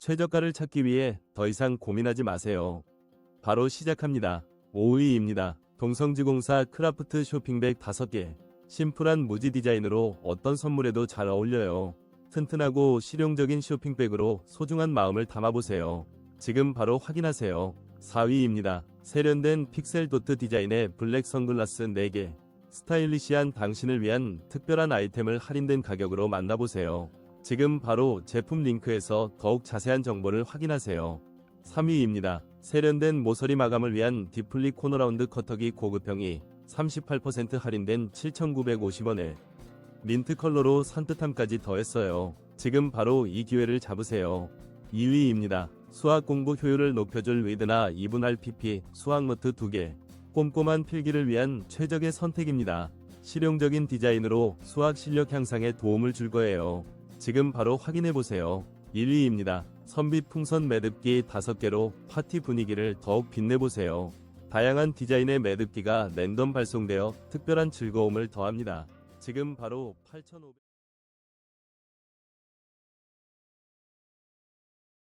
최저가를 찾기 위해 더 이상 고민하지 마세요. 바로 시작합니다. 5위입니다. 동성지공사 크라프트 쇼핑백 5개. 심플한 무지 디자인으로 어떤 선물에도 잘 어울려요. 튼튼하고 실용적인 쇼핑백으로 소중한 마음을 담아보세요. 지금 바로 확인하세요. 4위입니다. 세련된 픽셀 도트 디자인의 블랙 선글라스 4개. 스타일리시한 당신을 위한 특별한 아이템을 할인된 가격으로 만나보세요. 지금 바로 제품 링크에서 더욱 자세한 정보를 확인하세요. 3위입니다. 세련된 모서리 마감을 위한 디플리 코너라운드 커터기 고급형이 38% 할인된 7,950원에 민트 컬러로 산뜻함까지 더했어요. 지금 바로 이 기회를 잡으세요. 2위입니다. 수학 공부 효율을 높여줄 위드나 2분할 PP 수학 노트 2개. 꼼꼼한 필기를 위한 최적의 선택입니다. 실용적인 디자인으로 수학 실력 향상에 도움을 줄 거예요. 지금 바로 확인해 보세요. 1위입니다. 선빛 풍선 매듭기 5개로 파티 분위기를 더욱 빛내보세요. 다양한 디자인의 매듭기가 랜덤 발송되어 특별한 즐거움을 더합니다. 지금 바로 8,500